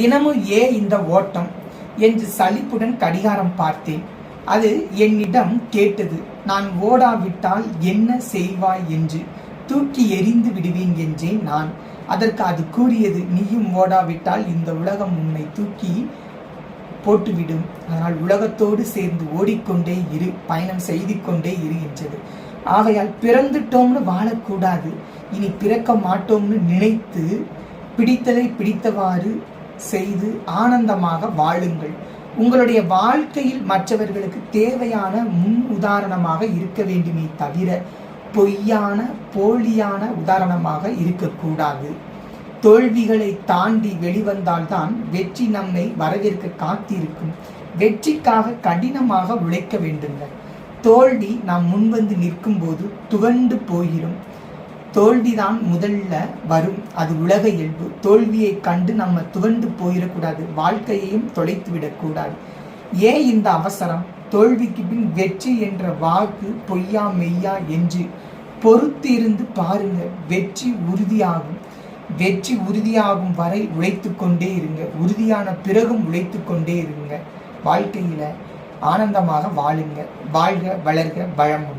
தினமும் ஏன் இந்த ஓட்டம்? என்று சலிப்புடன் கடிகாரம் பார்த்தேன். அது என்னிடம் கேட்டது நான் ஓடாவிட்டால் என்ன செய்வாய் என்று? தூக்கி எறிந்து விடுவேன் என்றேன் நான். அதற்கு அது கூறியது நீயும் ஓடாவிட்டால் இந்த உலகம் உன்னை தூக்கி போட்டுவிடும். அதனால் உலகத்தோடு சேர்ந்து ஓடிக்கொண்டே இரு பயணம் செய்து கொண்டே இருகின்றது ஆகையால் பிறந்துட்டோம்னு வாழக்கூடாது. இனி பிறக்க மாட்டோம்னு நினைத்து பிடித்ததை பிடித்தவாறு செய்து ஆனந்தமாக வாழுங்கள். உங்களுடைய வாழ்க்கையில் மற்றவர்களுக்கு தேவையான முன் உதாரணமாக இருக்க வேண்டுமே தவிர பொய்யான போலியான உதாரணமாக இருக்கக்கூடாது. தோல்விகளை தாண்டி வெளிவந்தால்தான் வெற்றி நம்மை வரவேற்க காத்திருக்கும். வெற்றிக்காக கடினமாக உழைக்க வேண்டுங்கள். தோல்வி நாம் முன்வந்து நிற்கும் போது துவண்டு போகிறோம் தோல்விதான் முதல்ல வரும். அது உலக இயல்பு. தோல்வியை கண்டு நம்ம துவண்டு போயிடக்கூடாது. வாழ்க்கையையும் தொலைத்து விடக்கூடாது. ஏன் இந்த அவசரம்? தோல்விக்கு பின் வெற்றி என்ற வாக்கு பொய்யா மெய்யா என்று பொறுத்து இருந்து பாருங்க. வெற்றி உறுதியாகும். வெற்றி உறுதியாகும் வரை உழைத்து கொண்டே இருங்க. உறுதியான பிறகும் உழைத்து கொண்டே இருங்க. வாழ்க்கையில ஆனந்தமாக வாழுங்க. வாழ்க வளர்க வளமுடன்.